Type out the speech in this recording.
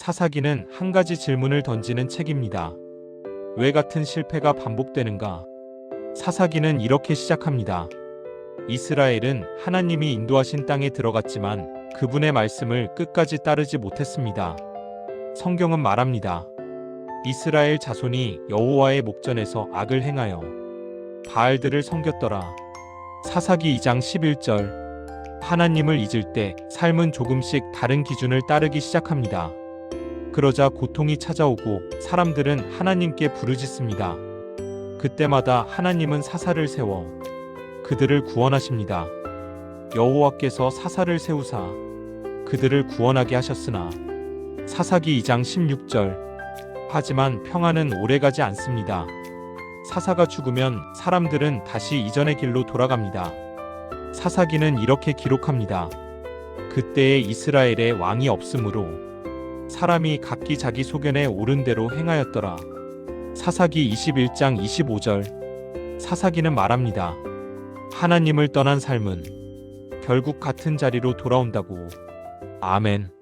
사사기는 한 가지 질문을 던지는 책입니다. 왜 같은 실패가 반복되는가? 사사기는 이렇게 시작합니다. 이스라엘은 하나님이 인도하신 땅에 들어갔지만 그분의 말씀을 끝까지 따르지 못했습니다. 성경은 말합니다. 이스라엘 자손이 여호와의 목전에서 악을 행하여 바알들을 섬겼더라. 사사기 2장 11절 하나님을 잊을 때 삶은 조금씩 다른 기준을 따르기 시작합니다. 그러자 고통이 찾아오고 사람들은 하나님께 부르짖습니다. 그때마다 하나님은 사사를 세워 그들을 구원하십니다. 여호와께서 사사를 세우사 그들을 구원하게 하셨으나 사사기 2장 16절 하지만 평안은 오래가지 않습니다. 사사가 죽으면 사람들은 다시 이전의 길로 돌아갑니다. 사사기는 이렇게 기록합니다. 그때에 이스라엘에 왕이 없으므로 사람이 각기 자기 소견에 옳은 대로 행하였더라. 사사기 21장 25절 사사기는 말합니다. 하나님을 떠난 삶은 결국 같은 자리로 돌아온다고. 아멘.